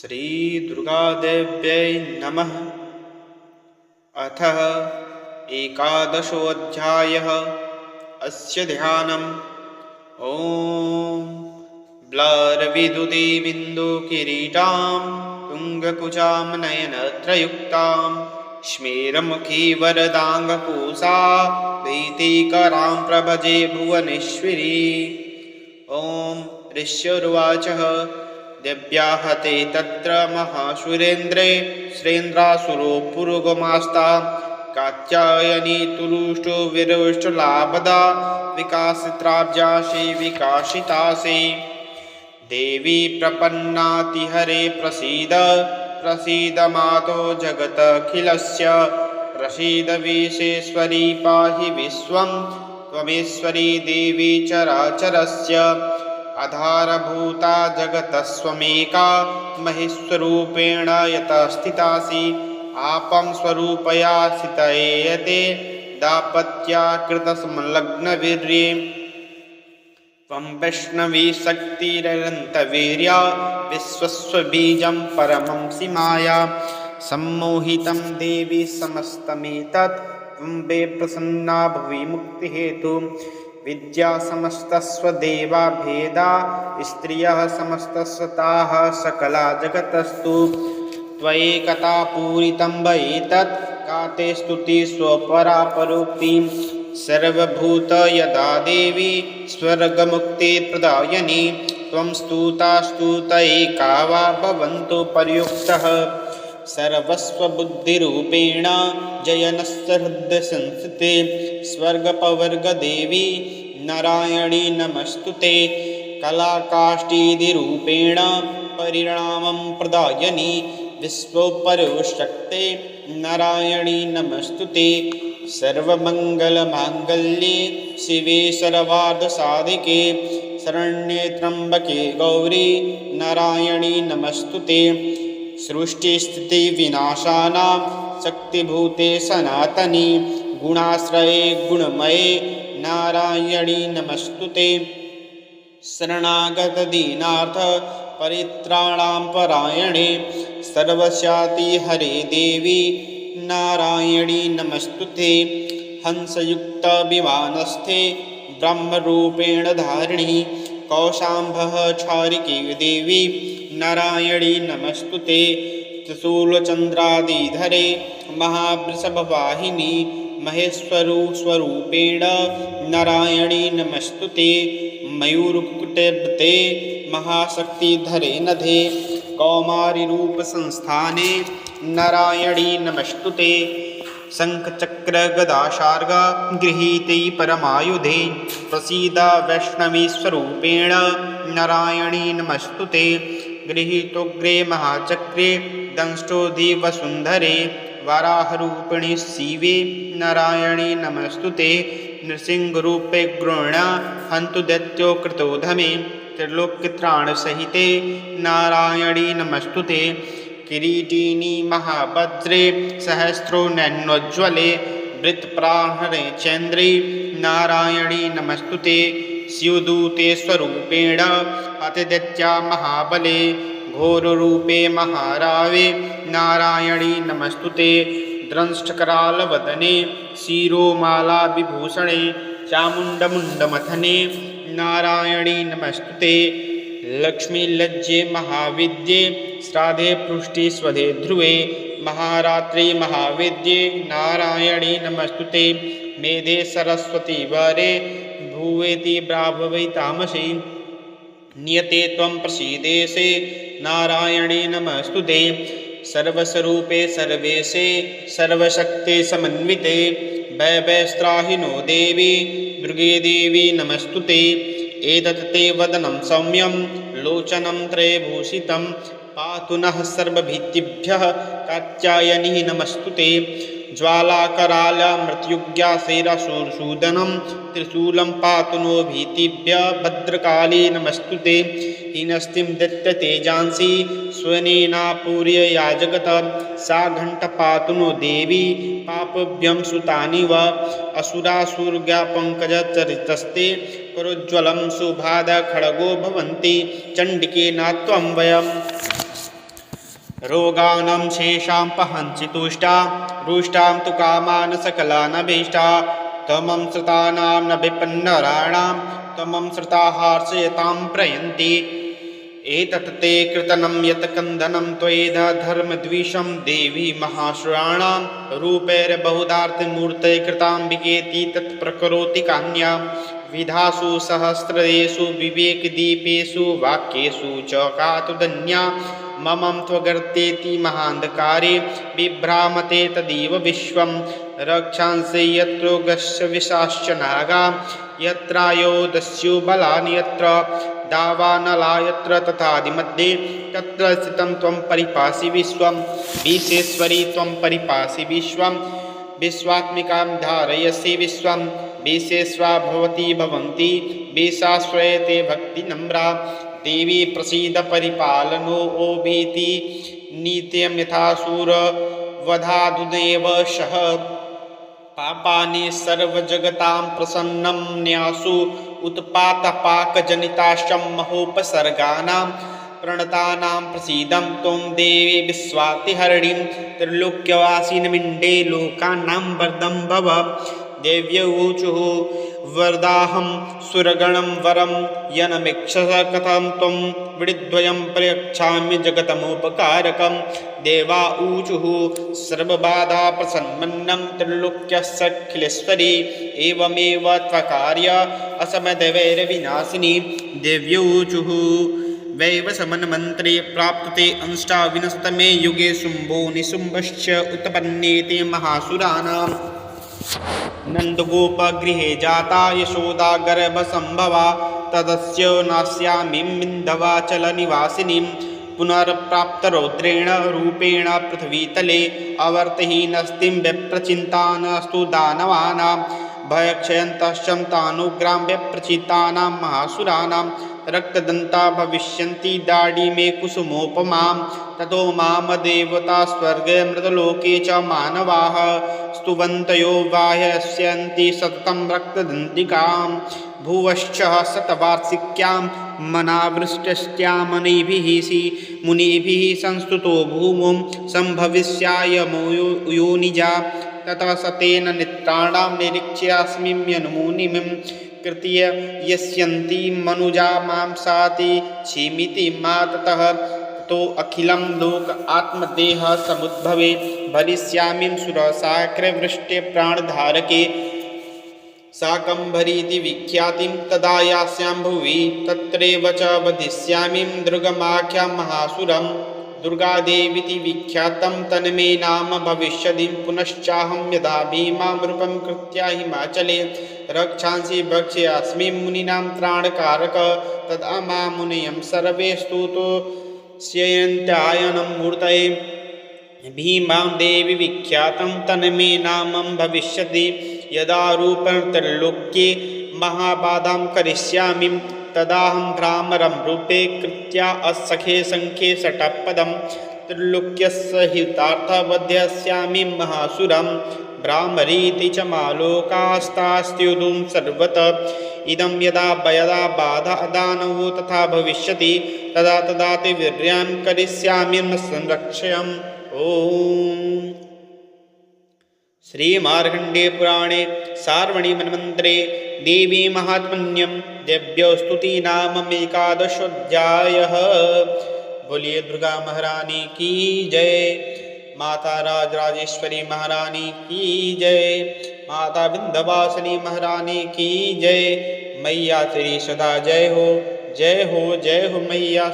श्रीदुर्गादेव्यै नमः। अथ एकादशोऽध्यायः। अस्य ध्यानम्। ॐ ब्लर्विदुतिबिन्दुकिरीटां तुङ्गकुचां नयनत्रयुक्तां स्मेरमुखीवरदाङ्गपूषा वैतीकरां प्रभजे भुवनेश्वरी। ॐ ऋष्युर्वाचः देव्याः ते तत्र महासुरेन्द्रे श्रेन्द्रासुरो पुरुगमास्ता। कात्यायनी तुरुष्टो विरुष्टलाभदा विकासित्राब्जासि विकासितासि देवी प्रपन्नातिहरे प्रसीद प्रसीद मातो जगदखिलस्य। प्रसीद विशेश्वरी पाहि विश्वं त्वमेश्वरी देवी चराचरस्य आधारभूता जगतस्वमेका महेश्वरूपेण यतः स्थितासि आपं स्वरूपया स्थितयते दापत्याकृतसंलग्नवीर्ये त्वं वैष्णवी शक्तिरनन्तवीर्या विश्वस्वबीजं परमं सीमाया। सम्मोहितं देवी समस्तमेतत् त्वं वे प्रसन्ना भुवि मुक्तिहेतु विद्या समस्तस्वदेवा भेदा स्त्रियः समस्तस्वताः सकला जगतस्तु। त्वयैकता पूरितं व एतत् का ते स्तुतिः स्वपरापरोक्तिं। सर्वभूत यदा देवी स्वर्गमुक्तिप्रदायिनी त्वं स्तुता स्तुतैका वा भवन्तु पर्युक्तः। सर्वस्वबुद्धिरूपेण जयनस्य हृदयसंस्थिते स्वर्गपवर्गदेवी नारायणी नमस्तु ते। कलाकाष्ठीदिरूपेण परिणामं प्रदायिनी। विश्वोपरिशक्ते नारायणी नमस्तु ते। सर्वमङ्गलमाङ्गल्ये शिवे सर्वार्धसाधिके शरण्ये त्र्यम्बके गौरी। नारायणी नमस्तु ते। सृष्टिस्थितिविनाशानां शक्तिभूते सनातनी। गुणाश्रये गुणमये नारायणी नमस्तु ते शरणागतदीनार्थ परित्राणां परायणे। सर्वस्याति हरे देवी, नारायणी नमस्तु ते हंसयुक्तविमानस्थे ब्रह्मरूपेण धारिणी, कौशाम्भः क्षारिकी देवी, नारायणी नमस्तु ते त्रिशूलचन्द्रादिधरे, महावृषभवाहिनी महेश्वरुस्वरूपेण नारायणी नमस्तु ते मयूरकुटवृते महाशक्तिधरे नधे कौमारिरूपसंस्थाने नारायणी नमस्तु ते शङ्खचक्रगदाशार्ग गृहीते परमायुधे प्रसीद वैष्णवीस्वरूपेण नारायणी नमस्तु ते गृहीतोग्रे महाचक्रे दंष्टोधिवसुन्धरे वराहरूपिणि शिवे नारायणी नमस्तु ते। नृसिंहरूपे गृण हन्तु दैत्यो कृतोधमे त्रिलोक्यत्राणसहिते नारायणी नमस्तु ते। किरीटिनी महाभद्रे सहस्रो नैन्योज्ज्वले वृत्प्राहणे चन्द्रे ते। शिवदूते स्वरूपेण अतिदैत्या महाबले घोररूपे महारावे, नारायणी नमस्तु ते द्रंष्टकरालवदने शिरोमालाविभूषणे चामुण्डमुण्डमथने, नारायणी नमस्तु ते लक्ष्मीलज्जे महाविद्ये, श्राद्धे पृष्ठे स्वधे ध्रुवे, महारात्रि महाविद्ये, नारायणी नमस्तुते। मेधे सरस्वती वरे, भुवेति ब्राह्मवै तामसि, नियते त्वं प्रसीदेशे नारायणे नमस्तु ते सर्वस्वरूपे सर्वेशे, सर्वशक्ते समन्विते। वैवैस्त्राहिनो देवी दुर्गे देवी नमस्तु ते एतत् ते वदनं सौम्यं, लोचनं त्रयभूषितं पातु नः सर्वभीतिभ्यः, कात्यायनी नमस्तु ते ज्वालाकराल मृत्युज्ञासेरसूदनं त्रिशूलं पातु नो भीतिभ्य भद्रकाली नमस्तु ते हीनस्तिं दत्ततेजांसि स्वनेनापूर्य या जगत सा घण्टपातु नो देवी, पापभ्यं सुतानि व असुरासुर्गापङ्कजचरितस्ते करोज्ज्वलं सुभादखड्गो भवन्ति। चण्डिके नात्वं वयम् रोगाणां शेषां पहञ्चि तुष्टा। रुष्टां तु कामान् सकलानभीष्टा त्वमं श्रुतानां न विपन्नराणां त्वमं श्रुताहार्षयतां प्रयन्ति एतत् ते कृतनं यत् कन्दनं त्वयेध धर्मद्विषं देवी महासुराणां रूपैर्बहुधार्थिमूर्तये कृताम्बिकेति तत् प्रकरोति कान्या विधासु सहस्रेषु विवेकदीपेषु वाक्येषु च कातुदन्या ममं त्वगर्तेति महान्धकारे, बिभ्रामते तदेव विश्वं रक्षांसि यत्रोगस्य विशाश्च नागा यत्रायोदस्यु बलानि यत्र दावानला यत्र तथादिमध्ये, तत्र स्थितं त्वं परिपासि विश्वं विशेश्वरी त्वं परिपासि विश्वं विश्वात्मिकां धारयसि विश्वं विशेष्वा भवती भवन्ति विशाश्रयते भक्तिनम्रा देवी प्रसीद परिपालनो ओभीति नित्यं यथासुरवधादुदेव शः। पापानि सर्वजगतां प्रसन्नं न्यासु उत्पातपाकजनिताश्चं महोपसर्गाणां प्रणतानां प्रसीदं त्वं देवी विश्वातिहरिणीं त्रिलोक्यवासिनमिण्डे लोकानां वरदं भव। देव्यौचुः वरदाहं सुरगणं वरं यनमीक्षस कथं त्वं विडिद्वयं प्रयच्छामि जगतमुपकारकं। देवा ऊचुः सर्वबाधाप्रसन्मन्नं त्रिलोक्यस्यखिलेश्वरी एवमेव त्वकार्य असमदवैरविनाशिनी देव्यौचुः। वैवसमन्मन्त्रे प्राप्तते अंष्टाविनशतमे युगे शुम्भो निशुम्भश्च उत्पन्नेते महासुराणाम् नन्दगोपगृहे जाता यशोदा गर्भसम्भवा तदस्य नास्यामीं बिन्धवाचलनिवासिनीं पुनर्प्राप्तरौद्रेण रूपेण पृथ्वीतले अवर्तहीनस्तिं व्यप्रचिन्तानस्तु दानवानां भयक्षयन्तश्चं तानुग्रां व्यप्रचितानां महासुराणां रक्तदन्ता भविष्यन्ति दाढी कुसुमोपमां ततो माम देवता स्वर्ग मृतलोके च मानवाः। स्तुवन्तयो वाह्यस्यन्ति सततं रक्तदन्तिकां भुवश्च शतवार्षिक्यां मनावृष्टस्त्या मुनिभिः सि मुनिभिः संस्तुतो भूमौ सम्भविष्याय योनिजा। ततः सतेन नेत्राणां निरीक्ष्यास्मिन्यनुमुनिमिं कृत्य यस्यन्ति मनुजा माँ साति क्षिमिति मा ततः। तो अखिलं लोक आत्मदेह समुद्भवे भरिष्यामिं सुरसाक्रवृष्टे प्राणधारके। शाकम्भरीति विख्यातिं तदा यास्यां भुवि, तत्रैव च वधिष्यामिं दुर्गमाख्यां महासुरं दुर्गादेवीति विख्यातं तन्मे नाम भविष्यदिं पुनश्चाहं यदा भीमां रूपं कृत्या हिमाचले रक्षांसि भक्ष्यास्मि मुनीनां त्राणकारक, तदा मा मुनयं सर्वे स्तुतो स्ययन्त्यायनं मूर्तये। भीमां देवी विख्यातं तन्मे नामं भविष्यति, यदा रूपं त्रैलोक्ये महाबाधां करिष्यामि। तदाहं भ्रामरं रूपे कृत्या असखे सङ्ख्ये षटपदं त्रिलोक्यस्य हितार्थवध्यस्यामि महासुरं भ्रामरीति च मालोकास्तास्त्युदुं सर्वत। इदं यदा यदा बाधा तथा भविष्यति तदा तदा ते वीर्यां करिष्यामि संरक्षयम्। ॐ। श्रीमार्कण्डेयपुराणे सार्वणिमन्वन्तरे देवी महात्म्यम देव्य स्तुति नाम एकादशोध्याय बोलिए दुर्गा महारानी की जय। माता राज राजेश्वरी महारानी की जय। माता विंध्यवासिनी महारानी की जय। मैया तेरी सदा जय हो जय हो जय हो मैया।